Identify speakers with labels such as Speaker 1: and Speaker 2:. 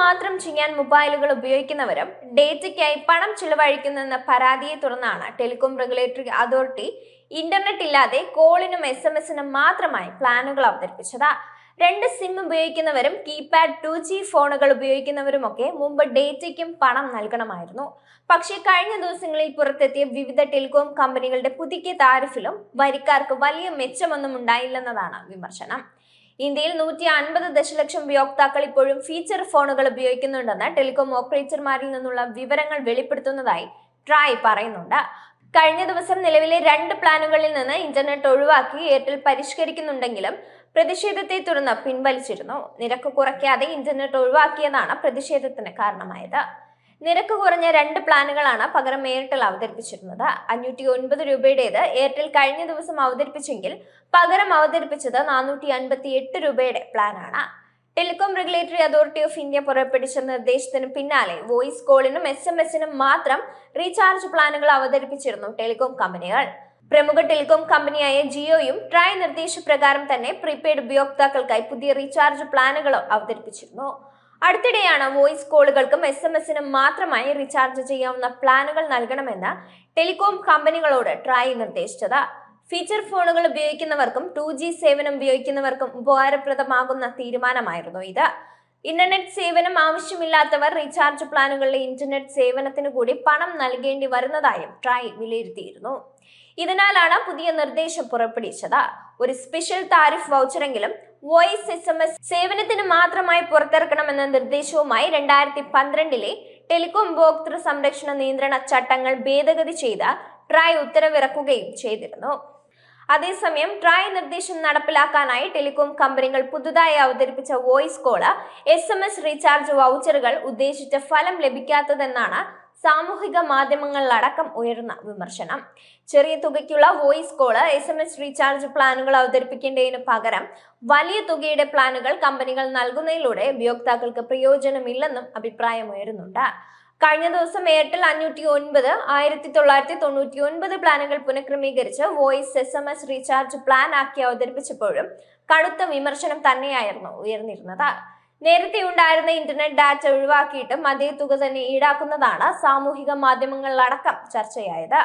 Speaker 1: മാത്രം ചെയ്യാൻ മൊബൈലുകൾ ഉപയോഗിക്കുന്നവരും ഡേറ്റയ്ക്കായി പണം ചിലവഴിക്കുന്നെന്ന പരാതിയെ തുടർന്നാണ് ടെലികോം റെഗുലേറ്ററി അതോറിറ്റി ഇന്റർനെറ്റ് ഇല്ലാതെ കോളിനും എസ് എം എസിനും മാത്രമായി പ്ലാനുകൾ അവതരിപ്പിച്ചത്. രണ്ട് സിം ഉപയോഗിക്കുന്നവരും കീപാഡ് ടു ജി ഫോണുകൾ ഉപയോഗിക്കുന്നവരുമൊക്കെ മുമ്പ് ഡേറ്റയ്ക്കും പണം നൽകണമായിരുന്നു. പക്ഷേ കഴിഞ്ഞ ദിവസങ്ങളിൽ പുറത്തെത്തിയ വിവിധ ടെലികോം കമ്പനികളുടെ പുതുക്കിയ താരിഫിലും വരിക്കാർക്ക് വലിയ മെച്ചമൊന്നും ഉണ്ടായില്ലെന്നതാണ് വിമർശനം. ഇന്ത്യയിൽ നൂറ്റി അൻപത് ദശലക്ഷം ഉപയോക്താക്കൾ ഇപ്പോഴും ഫീച്ചർ ഫോണുകൾ ഉപയോഗിക്കുന്നുണ്ടെന്ന് ടെലികോം ഓപ്പറേറ്റർമാരിൽ നിന്നുള്ള വിവരങ്ങൾ വെളിപ്പെടുത്തുന്നതായി ട്രായ് പറയുന്നുണ്ട്. കഴിഞ്ഞ ദിവസം നിലവിലെ രണ്ട് പ്ലാനുകളിൽ നിന്ന് ഇന്റർനെറ്റ് ഒഴിവാക്കി എയർടെൽ പരിഷ്കരിക്കുന്നുണ്ടെങ്കിലും പ്രതിഷേധത്തെ തുടർന്ന് പിൻവലിച്ചിരുന്നു. നിരക്ക് കുറയ്ക്കാതെ ഇന്റർനെറ്റ് ഒഴിവാക്കിയതാണ് പ്രതിഷേധത്തിന് കാരണമായത്. നിരക്ക് കുറഞ്ഞ രണ്ട് പ്ലാനുകളാണ് പകരം എയർടെൽ അവതരിപ്പിച്ചിരുന്നത്. അഞ്ഞൂറ്റി ഒൻപത് രൂപയുടേത് എയർടെൽ കഴിഞ്ഞ ദിവസം അവതരിപ്പിച്ചെങ്കിൽ പകരം അവതരിപ്പിച്ചത് നാനൂറ്റി അൻപത്തി എട്ട് രൂപയുടെ പ്ലാനാണ്. Telecom regulatory authority of India പുറപ്പെടുവിച്ച നിർദ്ദേശത്തിന് പിന്നാലെ വോയിസ് കോളിനും എസ് എം എസിനും മാത്രം റീചാർജ് പ്ലാനുകൾ അവതരിപ്പിച്ചിരുന്നു ടെലികോം കമ്പനികൾ. പ്രമുഖ ടെലികോം കമ്പനിയായ ജിയോയും ട്രായ് നിർദ്ദേശപ്രകാരം തന്നെ പ്രീപെയ്ഡ് ഉപയോക്താക്കൾക്കായി പുതിയ റീചാർജ് പ്ലാനുകളും അവതരിപ്പിച്ചിരുന്നു. അടുത്തിടെയാണ് വോയിസ് കോളുകൾക്കും എസ് എം എസിനും മാത്രമായി റീചാർജ് ചെയ്യാവുന്ന പ്ലാനുകൾ നൽകണമെന്ന് ടെലികോം കമ്പനികളോട് ട്രായ് നിർദ്ദേശിച്ചത്. ഫീച്ചർ ഫോണുകൾ ഉപയോഗിക്കുന്നവർക്കും ടു ജി സേവനം ഉപയോഗിക്കുന്നവർക്കും ഉപകാരപ്രദമാകുന്ന തീരുമാനമായിരുന്നു ഇത്. ഇന്റർനെറ്റ് സേവനം ആവശ്യമില്ലാത്തവർ റീചാർജ് പ്ലാനുകളിലെ ഇന്റർനെറ്റ് സേവനത്തിന് കൂടി പണം നൽകേണ്ടി വരുന്നതായും ട്രായ് വിലയിരുത്തിയിരുന്നു. ഇതിനാലാണ് പുതിയ നിർദ്ദേശം പുറപ്പെടുവിച്ചത്. ഒരു സ്പെഷ്യൽ താരിഫ് വൗച്ചറെങ്കിലും വോയിസ് എസ് എം എസ് സേവനത്തിന് മാത്രമായി പുറത്തിറക്കണമെന്ന നിർദ്ദേശവുമായി രണ്ടായിരത്തി പന്ത്രണ്ടിലെ ടെലികോം ഉപഭോക്തൃ സംരക്ഷണ നിയന്ത്രണ ചട്ടങ്ങൾ ഭേദഗതി ചെയ്ത ട്രായ് ഉത്തരവിറക്കുകയും ചെയ്തിരുന്നു. അതേസമയം ട്രായ് നിർദ്ദേശം നടപ്പിലാക്കാനായി ടെലികോം കമ്പനികൾ പുതുതായി അവതരിപ്പിച്ച വോയിസ് കോൾ എസ് റീചാർജ് വൗച്ചറുകൾ ഉദ്ദേശിച്ച ഫലം ലഭിക്കാത്തതെന്നാണ് സാമൂഹിക മാധ്യമങ്ങളിലടക്കം ഉയർന്ന വിമർശനം. ചെറിയ തുകയ്ക്കുള്ള voice call S M S recharge പ്ലാനുകൾ അവതരിപ്പിക്കേണ്ടതിന് പകരം വലിയ തുകയുടെ പ്ലാനുകൾ കമ്പനികൾ നൽകുന്നതിലൂടെ ഉപയോക്താക്കൾക്ക് പ്രയോജനമില്ലെന്നും അഭിപ്രായമുയരുന്നുണ്ട്. കഴിഞ്ഞ ദിവസം എയർടെൽ അഞ്ഞൂറ്റി ഒൻപത് ആയിരത്തി തൊള്ളായിരത്തി തൊണ്ണൂറ്റി ഒൻപത് പ്ലാനുകൾ പുനഃക്രമീകരിച്ച് voice S M S recharge plan ആക്കി അവതരിപ്പിച്ചപ്പോഴും കടുത്ത വിമർശനം തന്നെയായിരുന്നു ഉയർന്നിരുന്നത്. നേരത്തെ ഉണ്ടായിരുന്ന ഇന്റർനെറ്റ് ഡാറ്റ ഒഴിവാക്കിയിട്ടും അതേ തുക തന്നെ ഈടാക്കുന്നതാണ് സാമൂഹിക മാധ്യമങ്ങളിലടക്കം ചർച്ചയായത്.